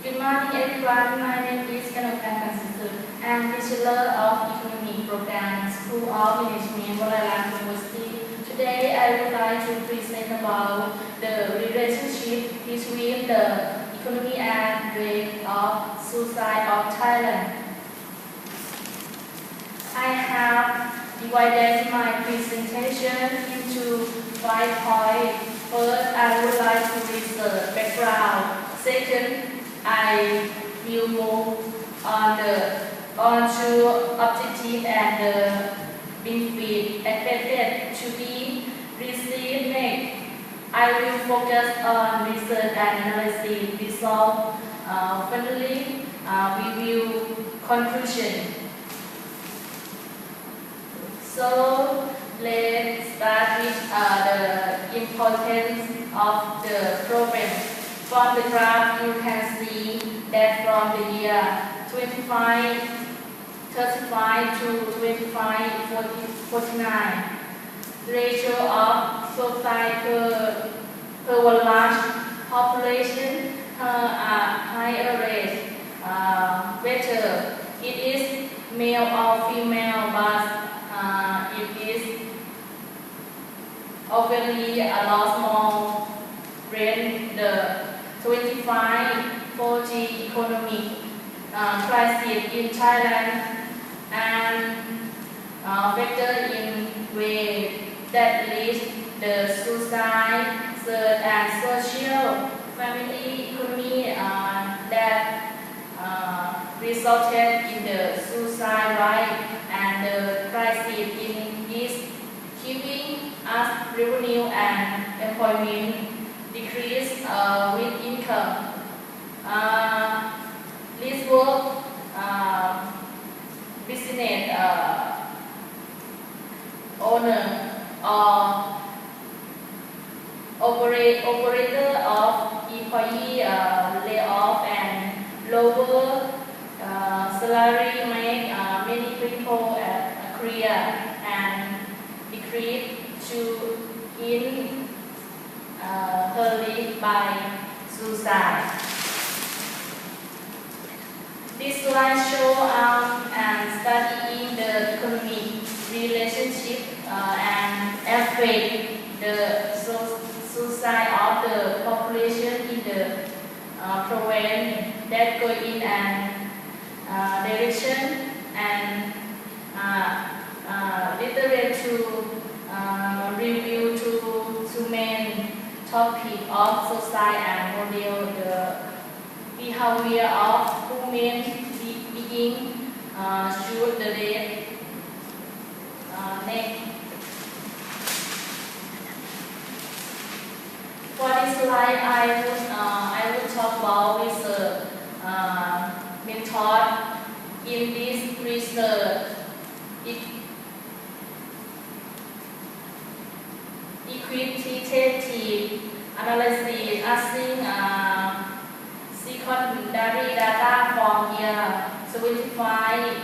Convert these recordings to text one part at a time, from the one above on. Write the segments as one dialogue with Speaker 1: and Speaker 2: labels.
Speaker 1: Good morning, everyone. My name is Kanokan Kansisul. I am a Bachelor of Economic Program, School of Management, Valalam University. Today, I would like to present about the relationship between the economy and rate of suicide of Thailand. I have divided my presentation into five points. First, I would like to research background. Second, I will move on the on to objective and the benefit expected to be received next. I will focus on research and analysis result. Uh, finally, uh, will conclusion. So let's start with uh, the importance of the program. From the graph, you can that from the year 25, 35 to 25, 40, 49, ratio of suicide per, per one large population uh, a higher rate, uh, whether it is male or female, but uh, it is obviously a lot more than the 25 4G economic uh, crisis in Thailand and uh, factor in way that leads the suicide, third and social family economy uh, that uh, resulted in the suicide rate and the crisis in is keeping us revenue and employment decrease uh, with income. Uh, work uh, business uh, owner or operate, operator of employee uh, layoff and lower uh, salary make uh, many people a career and decrease to in uh, her life by suicide. This slide show um, and studying the economic relationship uh, and affect the so suicide of the population in the uh, province that go in an uh, direction and uh, uh, to uh, review to, to main topic of society and model the behavior of be, begin uh, shoot the dead uh, neck. For this slide, I would uh, I would talk about research uh, method in this research. It, equitative analysis asking uh, secondary data from year 75,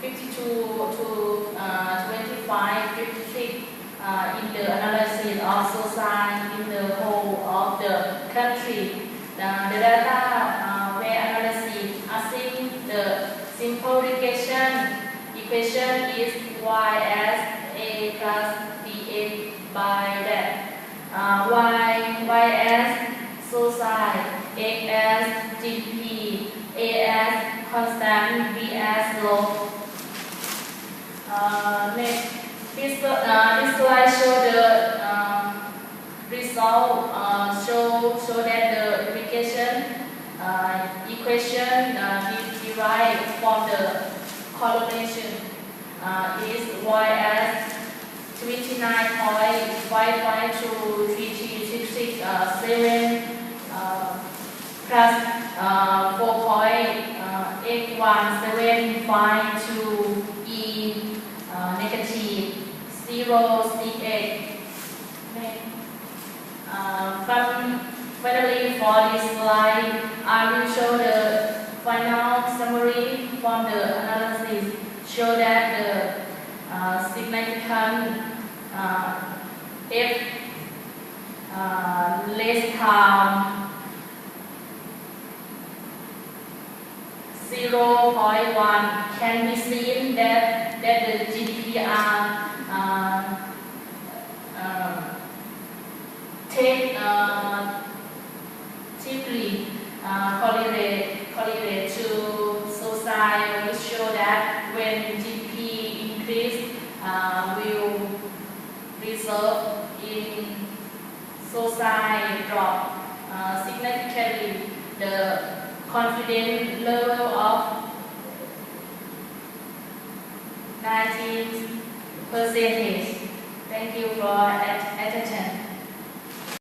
Speaker 1: 52 to uh, 25, 56 uh, in the analysis of society in the whole of the country. The data uh, were analysis asking the simplification equation is y as a plus ba by that. Uh, y, y as society, as GDP, A as constant, B as low. Uh, next, this, uh, this slide show the um, result, uh, show, show that the application uh, equation uh, derived from the correlation uh, is y as 29.55 to 3366 uh, 7 uh, plus uh, 4.817 to E uh, negative 068. Okay. Uh, from finally for this slide, I will show the final summary from the analysis. Show that the uh, significant uh, if uh, less time 0.1 can be seen that, take uh, deeply uh, correlate, correlate to society which show that when GDP increase uh, will result in society drop uh, significantly the confidence level of 19 percentage. Thank you for at- attention.